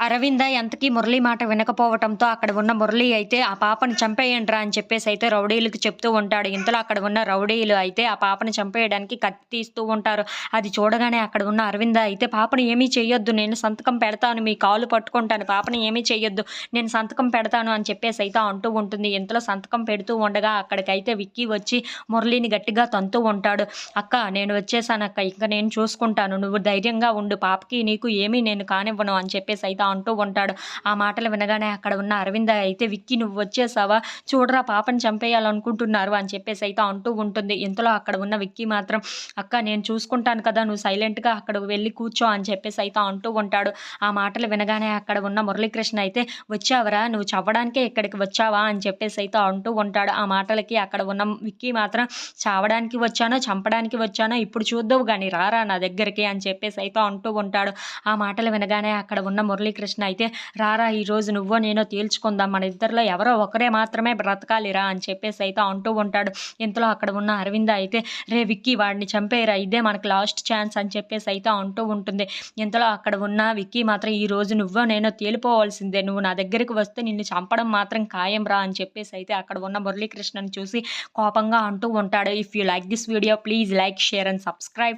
అరవింద ఎంతకీ మురళి మాట వినకపోవటంతో అక్కడ ఉన్న మురళి అయితే ఆ పాపను చంపేయండిరా అని చెప్పేసి అయితే రౌడీలకు చెప్తూ ఉంటాడు. ఇంతలో అక్కడ ఉన్న రౌడీలు అయితే ఆ పాపను చంపేయడానికి కత్తి తీస్తూ ఉంటారు. అది చూడగానే అక్కడ ఉన్న అరవింద అయితే పాపను ఏమీ చేయొద్దు నేను సంతకం పెడతాను మీ కాలు పట్టుకుంటాను పాపను ఏమీ చేయొద్దు నేను సంతకం పెడతాను అని చెప్పేసి అయితే అంటూ ఉంటుంది. ఇంతలో సంతకం పెడుతూ ఉండగా అక్కడికైతే విక్కీ వచ్చి మురళిని గట్టిగా తంతూ ఉంటాడు. అక్క నేను వచ్చేసాను అక్క ఇంకా నేను చూసుకుంటాను నువ్వు ధైర్యంగా ఉండు పాపకి నీకు ఏమీ నేను కానివ్వను అని చెప్పేసి అయితే అంటూ ఉంటాడు. ఆ మాటలు వినగానే అక్కడ ఉన్న అరవింద అయితే విక్కి నువ్వు వచ్చేసావా? చూడరా పాపని చంపేయాలనుకుంటున్నారు అని చెప్పేసి అయితే అంటూ ఉంటుంది. ఇంతలో అక్కడ ఉన్న విక్కీ మాత్రం అక్క నేను చూసుకుంటాను కదా నువ్వు సైలెంట్గా అక్కడ వెళ్ళి కూర్చో అని చెప్పేసి అయితే అంటూ ఉంటాడు. ఆ మాటలు వినగానే అక్కడ ఉన్న మురళీకృష్ణ అయితే వచ్చావరా? నువ్వు చవ్వడానికే ఇక్కడికి వచ్చావా? అని చెప్పేసి అయితే అంటూ ఉంటాడు. ఆ మాటలకి అక్కడ ఉన్న విక్కీ మాత్రం చావడానికి వచ్చానో? చంపడానికి వచ్చానో? ఇప్పుడు చూద్దావు కానీ రారా నా దగ్గరికి అని చెప్పేసి అయితే అంటూ ఉంటాడు. ఆ మాటలు వినగానే అక్కడ ఉన్న మురళీకృష్ణ అయితే రారా ఈరోజు నువ్వో నేనో తేల్చుకుందాం. మన ఇద్దరిలో ఎవరో ఒకరే మాత్రమే బ్రతకాలిరా అని చెప్పేసి అయితే అంటూ ఉంటాడు. ఇంతలో అక్కడ ఉన్న అరవింద అయితే రే విక్కీ వాడిని చంపేరా ఇదే మనకు లాస్ట్ ఛాన్స్ అని చెప్పేసి అయితే అంటూ ఉంటుంది. ఇంతలో అక్కడ ఉన్న విక్కీ మాత్రం ఈ రోజు నువ్వో నేనో తేలిపోవాల్సిందే. నువ్వు నా దగ్గరికి వస్తే నిన్ను చంపడం మాత్రం ఖాయం రా అని చెప్పేసి అయితే అక్కడ ఉన్న మురళీకృష్ణని చూసి కోపంగా అంటూ ఉంటాడు. If you like this video please like share and subscribe.